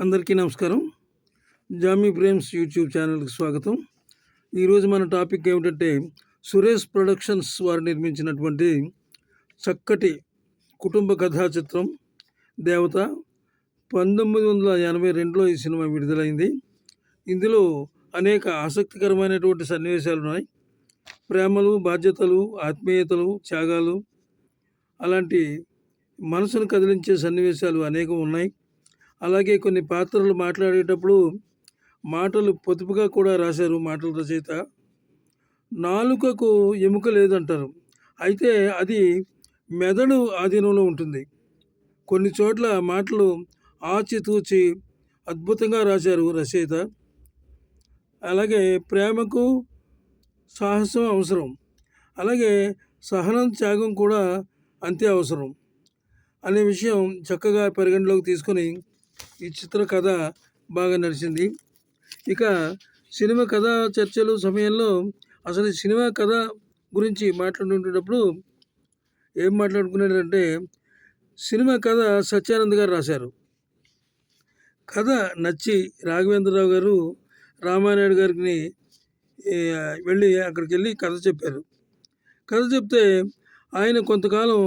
అందరికీ నమస్కారం. Jamie Prem's YouTube ఛానల్కి స్వాగతం. ఈరోజు మన టాపిక్ ఏమిటంటే సురేష్ ప్రొడక్షన్స్ వారు నిర్మించినటువంటి చక్కటి కుటుంబ కథా చిత్రం దేవత. పంతొమ్మిది వందల ఎనభై రెండులో ఈ సినిమా విడుదలైంది. ఇందులో అనేక ఆసక్తికరమైనటువంటి సన్నివేశాలు ఉన్నాయి. ప్రేమలు బాధ్యతలు ఆత్మీయతలు త్యాగాలు అలాంటి మనసును కదిలించే సన్నివేశాలు అనేకం ఉన్నాయి. అలాగే కొన్ని పాత్రలు మాట్లాడేటప్పుడు మాటలు పొదుపుగా కూడా రాశారు మాటల రచయిత. నాలుకకు ఎముక లేదంటారు. అయితే అది మెదడు ఆధీనంలో ఉంటుంది. కొన్ని చోట్ల మాటలు ఆచితూచి అద్భుతంగా రాశారు రచయిత. అలాగే ప్రేమకు సాహసం అవసరం. అలాగే సహనం త్యాగం కూడా అంతే అవసరం అనే విషయం చక్కగా పరిగణలోకి తీసుకొని ఈ చిత్ర కథ బాగా నడిచింది. ఇక సినిమా కథ చర్చలు సమయంలో అసలు ఈ సినిమా కథ గురించి మాట్లాడుకునేటప్పుడు ఏం మాట్లాడుకున్నాడంటే సినిమా కథ సత్యానంద్ గారు రాశారు. కథ నచ్చి రాఘవేంద్రరావు గారు రామానాయుడు గారికి వెళ్ళి అక్కడికి వెళ్ళి కథ చెప్పారు. కథ చెప్తే ఆయన కొంతకాలం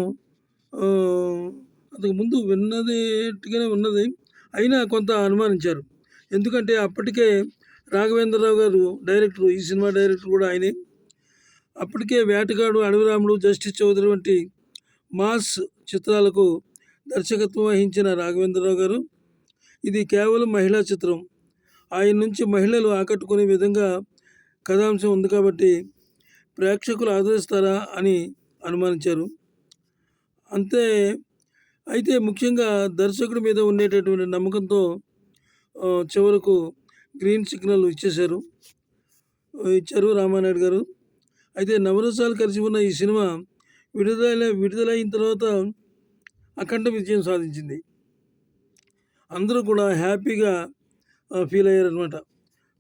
అంతకు ముందు విన్నదిగానే ఉన్నది. అయినా కొంత అనుమానించారు. ఎందుకంటే అప్పటికే రాఘవేంద్రరావు గారు డైరెక్టర్ ఈ సినిమా డైరెక్టర్ కూడా ఆయనే. అప్పటికే వేటగాడు అడవిరాముడు జస్టిస్ చౌదరి వంటి మాస్ చిత్రాలకు దర్శకత్వం వహించిన రాఘవేంద్రరావు గారు ఇది కేవలం మహిళా చిత్రం. ఆయన నుంచి మహిళలు ఆకట్టుకునే విధంగా కథాంశం ఉంది కాబట్టి ప్రేక్షకులు ఆదరిస్తారా అని అనుమానించారు. అంతే అయితే ముఖ్యంగా దర్శకుడి మీద ఉండేటటువంటి నమ్మకంతో చివరకు గ్రీన్ సిగ్నల్ ఇచ్చేశారు. ఇచ్చారు రామానాయుడు గారు. అయితే నవరసాలు కలిసి ఉన్న ఈ సినిమా విడుదల విడుదలైన తర్వాత అఖండ విజయం సాధించింది. అందరూ కూడా హ్యాపీగా ఫీల్ అయ్యారనమాట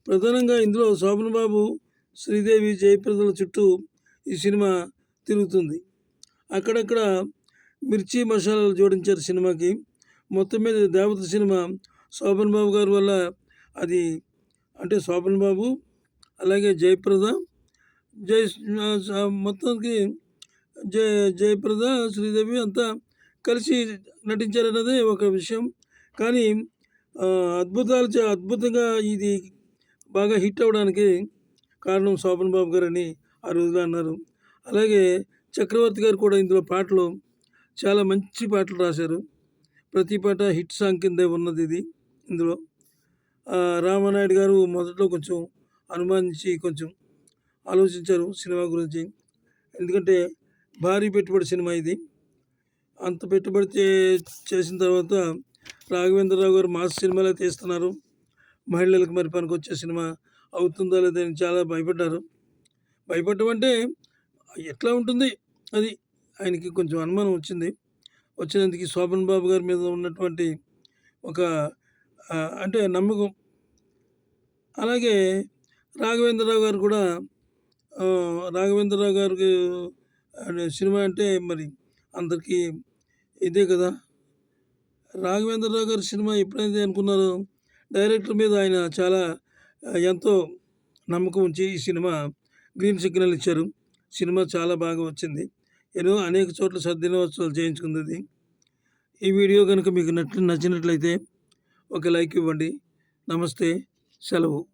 ప్రధానంగా ఇందులో శోభన్ బాబు శ్రీదేవి జయప్రదల చుట్టూ ఈ సినిమా తిరుగుతుంది. అక్కడక్కడ మిర్చి మసాలాలు జోడించారు సినిమాకి. మొత్తం మీద దేవత సినిమా. శోభన్ బాబు గారి వల్ల అది అంటే శోభన్ బాబు అలాగే జయప్రద జయ మొత్తానికి జయ జయప్రద శ్రీదేవి అంతా కలిసి నటించారన్నదే ఒక విషయం. కానీ అద్భుతాలు అద్భుతంగా ఇది బాగా హిట్ అవ్వడానికి కారణం శోభన్ బాబు గారు అని ఆ రోజులో అన్నారు. అలాగే చక్రవర్తి గారు కూడా ఇందులో పాటలు చాలా మంచి పాటలు రాశారు. ప్రతి పాట హిట్ సాంగ్ కిందే ఉన్నది ఇది ఇందులో. రామానాయుడు గారు మొదట్లో కొంచెం అనుమానించి కొంచెం ఆలోచించారు సినిమా గురించి. ఎందుకంటే భారీ పెట్టుబడి సినిమా ఇది. అంత పెట్టుబడి చేసిన తర్వాత రాఘవేంద్రరావు గారు మాస్ సినిమాలే తీస్తున్నారు. మహిళలకు మరి పనికొచ్చే సినిమా అవుతుందా లేదని చాలా భయపడ్డారు. భయపడటం అంటే ఎట్లా ఉంటుంది? అది ఆయనకి కొంచెం అనుమానం వచ్చింది. వచ్చినందుకు శోభన్ బాబు గారి మీద ఉన్నటువంటి ఒక అంటే నమ్మకం. అలాగే రాఘవేంద్రరావు గారు కూడా రాఘవేంద్రరావు గారికి సినిమా అంటే మరి అందరికీ ఇదే కదా. రాఘవేంద్రరావు గారి సినిమా ఎప్పుడైతే అనుకున్నారో డైరెక్టర్ మీద ఆయన చాలా ఎంతో నమ్మకం ఉంచి ఈ సినిమా గ్రీన్ సిగ్నల్ ఇచ్చారు. సినిమా చాలా బాగా వచ్చింది. ఎన్నో అనేక చోట్ల సద్దినోత్సవాలు చేయించుకుంది. ఈ వీడియో కనుక మీకు నచ్చి నచ్చినట్లయితే ఒక లైక్ ఇవ్వండి. నమస్తే. సెలవు.